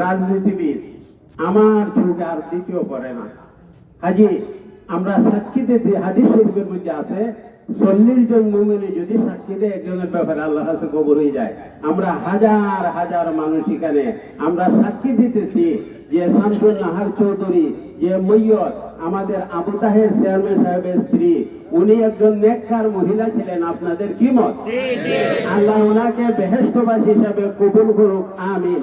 রাজনীতিবিদ আমার চোখ আর দ্বিতীয় করে না। কাজে আমরা সাক্ষী দিতে হাদিস শরীফের মধ্যে আছে চল্লিশ জন মুমিনে যদি সাক্ষী দেয় একজনের ব্যাপারে আল্লাহ কাছে কবর হয়ে যায়। আমরা হাজার হাজার মানুষ এখানে। আমরা সাক্ষী দিতেছি যে শামসুল নাহার চৌধুরী যে মৈয়ত আমাদের আবু তাহের চেয়ারম্যান সাহেবের স্ত্রী উনি একজন নেককার মহিলা ছিলেন। আপনাদের কি মত? আল্লাহ ওনাকে বেহেস্তবাসী হিসাবে কবুল করুক। আমিন।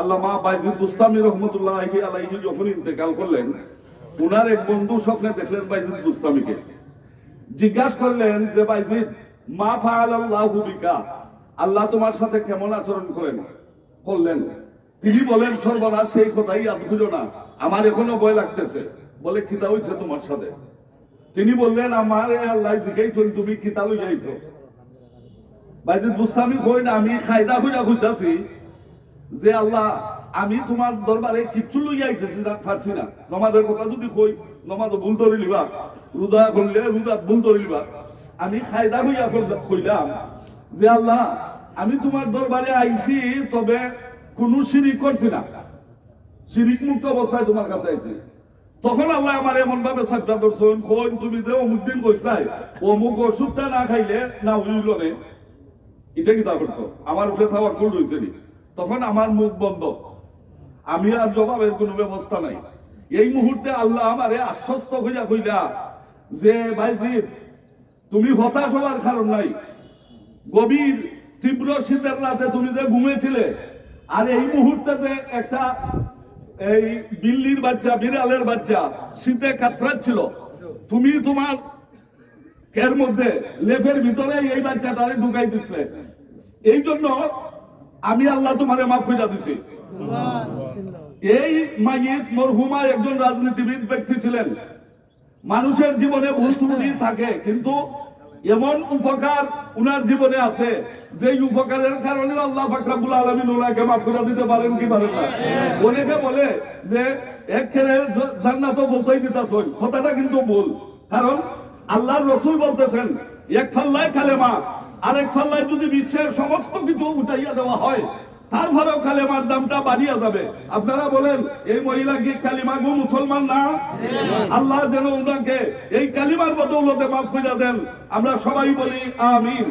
আল্লামা বাইজিদ বুস্তামি রহমতুল্লাহ আলাইহি যখন ইন্তেকাল করলেন, উনার এক বন্ধু স্বপ্নে দেখলেন বাইজিদ বুস্তামিকে। জিজ্ঞাসা করলেন যে বাইজিদ মা ফাআল আল্লাহু বিকা? আল্লাহ তোমার সাথে কেমন আচরণ করেন? করলেন। তিনি বলেন, সর্বনাশ, সেই কথাই আর খুঁজো না। আমার এখনও ভয় লাগতেছে। বলে কিতা হইছে তোমার সাথে? তিনি বললেন, আমার আল্লাহ জিজ্ঞাসন তুমি কিতা লই যাইছো বাইজিদ বুস্তামি কই না আমি খায়দা খুঁজা খুঁজাছি যে আল্লাহ, আমি তোমার দরবারে কিচ্ছু লই আইতেছি না, পারছি না। নমাজের কথা যদি কই নমাজ ভুল ধরে লিবা রোজা করলে রোজা ভুল ধরে লিবা আমি খায়দা হইয়া কইলাম যে আল্লাহ, আমি তোমার দরবারে আইছি, তবে কোনো শিরিক করছি না। শিরিক মুক্ত অবস্থায় তোমার কাছে আইছি। তখন আল্লাহ আমার এমন ভাবে সাবধান ধরছেন কোন তুমি যে অমুক দিন কইছলাই অমুক ওষুধটা না খাইলে না হইল নে। এটা কি তা করছ? আমার উপরে তাওয়াক্কুল রয়েছে নি? তখন আমার মুখ বন্ধ। আমি আর জবাবের কোনো ব্যবস্থা নাই। এই মুহূর্তে আল্লাহ আমারে আশ্বস্ত হইয়া কইলা যে ভাইজিৎ তুমি হতাশ হওয়ার কারণ নাই। গভীর, তীব্র শীতের রাতে তুমি যে ঘুমিয়েছিলে আর এই মুহূর্তে একটা এই বিল্লির বাচ্চা, বিড়ালের বাচ্চা শীতে কাতরাচ্ছিল। তুমি তোমার এর মধ্যে লেফের ভিতরে এই বাচ্চা বাচ্চাটারে ঢুকাই দিচ্ছে এই জন্য আমি আল্লাহ তোমারে মাফ হইয়া দিছি। এই মাইয়িত মরহুমা একজন রাজনীতিবিদ ব্যক্তি ছিলেন। মানুষের জীবনে ভুল ত্রুটি থাকে, কিন্তু এমন উপকার উনার জীবনে আছে যে উপকারের কারণে আল্লাহ ফাকরাবুল আলমিন ওনাকে মাফ করে দিতে পারেন কি পারেন না। অনেকে বলে যে, এক খেলে জান্নাত পৌঁছাই দিতেছেন কথাটা কিন্তু ভুল। কারণ আল্লাহর রসুল বলতেছেন, এক ফাল্লায় কালেমা আরেক ফাল্লায় যদি বিশ্বের সমস্ত কিছু উঠাইয়া দেওয়া হয় তারপরেও কালেমার দামটা বাড়িয়া যাবে। আপনারা বলেন, এই মহিলা কি কালিমা গো মুসলমান না? আল্লাহ যেন ওনাকে এই কালিমার বদৌলতে মাফ করিয়া দেন। আমরা সবাই বলি, আমিন।